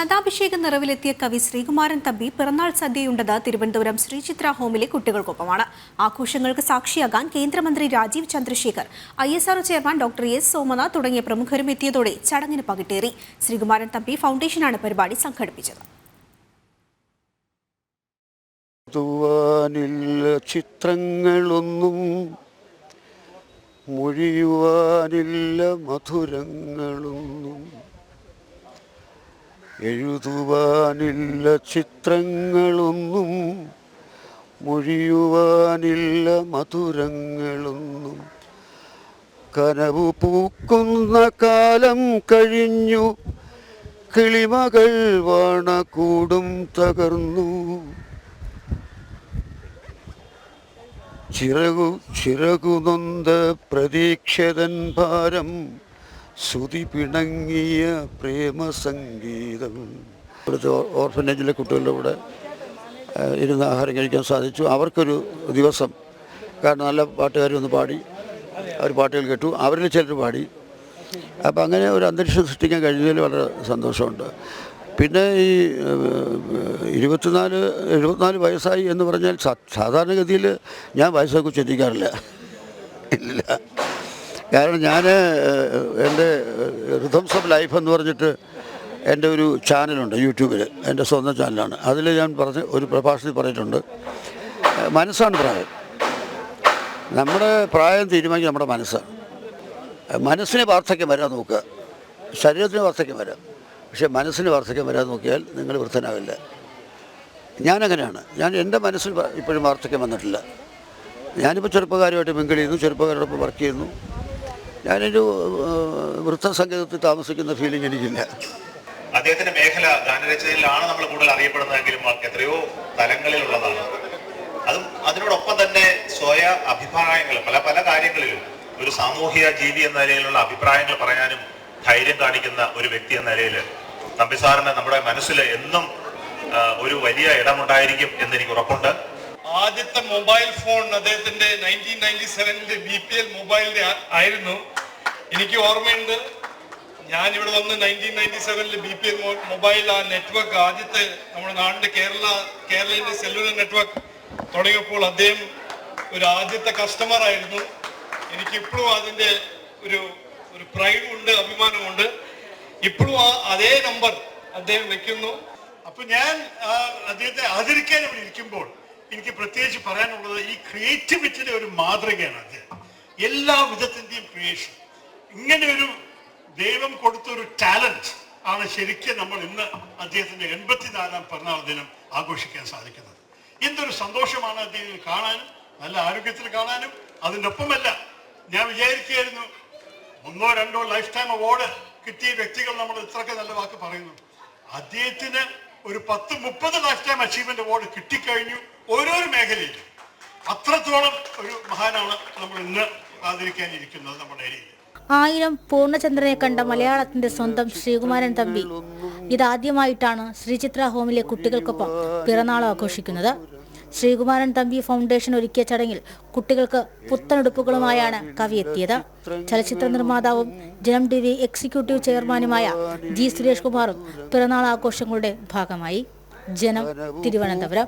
ശതാഭിഷേക നിറവിലെത്തിയ കവി ശ്രീകുമാരൻ തമ്പി പിറന്നാൾ സദ്യയുണ്ടത് തിരുവനന്തപുരം ശ്രീചിത്ര ഹോമിലെ കുട്ടികൾക്കൊപ്പമാണ്. ആഘോഷങ്ങൾക്ക് സാക്ഷിയാകാൻ കേന്ദ്രമന്ത്രി Rajeev Chandrasekhar I S R O chairman doctor S Somanath തുടങ്ങിയ പ്രമുഖരും എത്തിയതോടെ ചടങ്ങിന് പകിട്ടേറി. ശ്രീകുമാരൻ തമ്പി ഫൗണ്ടേഷനാണ് പരിപാടി സംഘടിപ്പിച്ചത്. ചിത്രങ്ങളൊന്നും മൊഴിയുവാനില്ല മധുരങ്ങളൊന്നും. എഴുതുവാനില്ല ചിത്രങ്ങളൊന്നും മൊഴിയുവാനില്ല മധുരങ്ങളൊന്നും. കനവു പൂക്കുന്ന കാലം കഴിഞ്ഞു കിളിമകൾ വണകൂടും തകർന്നു. ചിറകു ചിറകുനൊന്ത പ്രതീക്ഷതൻ ഭാരം ശ്രുതി പിണങ്ങിയ പ്രേമസംഗീതം. ഇവിടുത്തെ ഓർഫനേജിലെ കുട്ടികളുടെ കൂടെ ഇരുന്ന് ആഹാരം കഴിക്കാൻ സാധിച്ചു. അവർക്കൊരു ദിവസം കാരണം നല്ല പാട്ടുകാരൊന്ന് പാടി അവർ പാട്ടുകൾ കേട്ടു. അവരിൽ ചിലർ പാടി. അപ്പോൾ അങ്ങനെ ഒരു അന്തരീക്ഷം സൃഷ്ടിക്കാൻ കഴിഞ്ഞതിൽ വളരെ സന്തോഷമുണ്ട്. പിന്നെ ഈ ഇരുപത്തിനാല് എഴുപത്തിനാല് വയസ്സായി എന്ന് പറഞ്ഞാൽ സാധാരണഗതിയിൽ ഞാൻ വയസ്സൊക്കെ ചിന്തിക്കാറില്ല. ഇല്ല. കാരണം ഞാൻ എന്റെ റിഥംസ് ഓഫ് ലൈഫ് എന്ന് പറഞ്ഞിട്ട് എന്റെ ഒരു ചാനലുണ്ട് യൂട്യൂബിൽ എന്റെ സ്വന്തം ചാനലാണ്. അതിൽ ഞാൻ പറഞ്ഞ ഒരു പ്രഭാഷണത്തിൽ പറഞ്ഞിട്ടുണ്ട്. മനസ്സാണ് പ്രായം. നമ്മുടെ പ്രായം തീരുമാനിക്കുക നമ്മുടെ മനസ്സ് മനസ്സിന് വാർദ്ധക്യം വരാൻ നോക്കുക. ശരീരത്തിന് വാർദ്ധക്യം വരാം. പക്ഷേ മനസ്സിന് വാർദ്ധക്യം വരാൻ നോക്കിയാൽ നിങ്ങൾ വൃദ്ധനാവില്ല. ഞാനങ്ങനെയാണ്. ഞാൻ എന്റെ മനസ്സിൽ ഇപ്പോഴും വാർദ്ധക്യം വന്നിട്ടില്ല. ഞാനിപ്പോൾ ചെറുപ്പക്കാരുമായിട്ട് മിങ്കിൾ ചെയ്യുന്നു ചെറുപ്പക്കാരോടൊപ്പം വർക്ക് ചെയ്യുന്നു. ഞാനൊരു വൃദ്ധസംഗീതത്തിൽ താമസിക്കുന്ന ഫീലിംഗ് എനിക്കില്ല. അദ്ദേഹത്തിന്റെ മേഖല ഗാനരചനയിലാണ് നമ്മൾ കൂടുതൽ അറിയപ്പെടുന്നതെങ്കിലും എത്രയോ തലങ്ങളിലുള്ളതാണ്. അതും അതിനോടൊപ്പം തന്നെ സ്വയ അഭിപ്രായങ്ങൾ പല പല കാര്യങ്ങളിലും ഒരു സാമൂഹിക ജീവി എന്ന നിലയിലുള്ള അഭിപ്രായങ്ങൾ പറയാനും ധൈര്യം കാണിക്കുന്ന ഒരു വ്യക്തി എന്ന നിലയിൽ തമ്പിസാറിന് നമ്മുടെ മനസ്സിൽ എന്നും ഒരു വലിയ ഇടമുണ്ടായിരിക്കും എന്ന് എനിക്ക് ഉറപ്പുണ്ട്. ആദ്യത്തെ മൊബൈൽ ഫോൺ അദ്ദേഹത്തിന്റെ നയന്റീൻ നയന്റി സെവനിലെ ബി പി എൽ മൊബൈലിന്റെ ആയിരുന്നു. എനിക്ക് ഓർമ്മയുണ്ട്. ഞാൻ ഇവിടെ വന്ന് നയന്റീൻ നയന്റി സെവനിൽ ബി പി എൽ മൊബൈൽ ആ നെറ്റ്വർക്ക് ആദ്യത്തെ നമ്മുടെ നാടിന്റെ കേരള കേരളത്തിന്റെ സെല്ലുലർ നെറ്റ്വർക്ക് തുടങ്ങിയപ്പോൾ അദ്ദേഹം ഒരു ആദ്യത്തെ കസ്റ്റമർ ആയിരുന്നു. എനിക്ക് ഇപ്പോഴും അതിന്റെ ഒരു ഒരു പ്രൈഡും ഉണ്ട് അഭിമാനമുണ്ട് ഇപ്പോഴും ആ അതേ നമ്പർ അദ്ദേഹം വെക്കുന്നു. അപ്പൊ ഞാൻ അദ്ദേഹത്തെ ആദരിക്കാൻ ഇവിടെ ഇരിക്കുമ്പോൾ എനിക്ക് പ്രത്യേകിച്ച് പറയാനുള്ളത് ഈ ക്രിയേറ്റിവിറ്റിയുടെ ഒരു മാതൃകയാണ് അത്. എല്ലാ വിധത്തിന്റെയും ക്രിയേഷൻ ഇങ്ങനെ ഒരു ദൈവം കൊടുത്ത ഒരു ടാലന്റ് ആണ് ശരിക്കും നമ്മൾ ഇന്ന് അദ്ദേഹത്തിന്റെ എൺപത്തിനാലാം പിറന്നാൾ ദിനം ആഘോഷിക്കാൻ സാധിക്കുന്നത്. എന്തൊരു സന്തോഷമാണ് അദ്ദേഹം കാണാനും നല്ല ആരോഗ്യത്തിൽ കാണാനും. അതിന്റെ ഒപ്പമല്ല ഞാൻ വിചാരിക്കുകയായിരുന്നു ഒന്നോ രണ്ടോ ലൈഫ് ടൈം അവാർഡ് കിട്ടിയ വ്യക്തികൾ നമ്മൾ ഇത്രയൊക്കെ നല്ല വാക്ക് പറയുന്നു. അദ്ദേഹത്തിന് ഒരു പത്ത് മുപ്പത് ലൈഫ് ടൈം അച്ചീവ്മെന്റ് അവാർഡ് കിട്ടിക്കഴിഞ്ഞു ഓരോരോ മേഖലയിൽ. അത്രത്തോളം ഒരു മഹാനാണ് നമ്മൾ ഇന്ന് ആദരിക്കാനിരിക്കുന്നത് നമ്മുടെ ഏരിയയിൽ. ആയിരം പൂർണചന്ദ്രനെ കണ്ട മലയാളത്തിന്റെ സ്വന്തം ശ്രീകുമാരൻ തമ്പി. ഇതാദ്യമായിട്ടാണ് ശ്രീചിത്ര ഹോമിലെ കുട്ടികൾക്കൊപ്പം പിറന്നാൾ ആഘോഷിക്കുന്നത്. ശ്രീകുമാരൻ തമ്പി ഫൗണ്ടേഷൻ ഒരുക്കിയ ചടങ്ങിൽ കുട്ടികൾക്ക് പുത്തനെടുപ്പുകളുമായാണ് കവി എത്തിയത്. ചലച്ചിത്ര നിർമ്മാതാവും ജനം ടി വി എക്സിക്യൂട്ടീവ് ചെയർമാനുമായ ജി സുരേഷ് കുമാറും പിറന്നാൾ ആഘോഷങ്ങളുടെ ഭാഗമായി. ജനം തിരുവനന്തപുരം.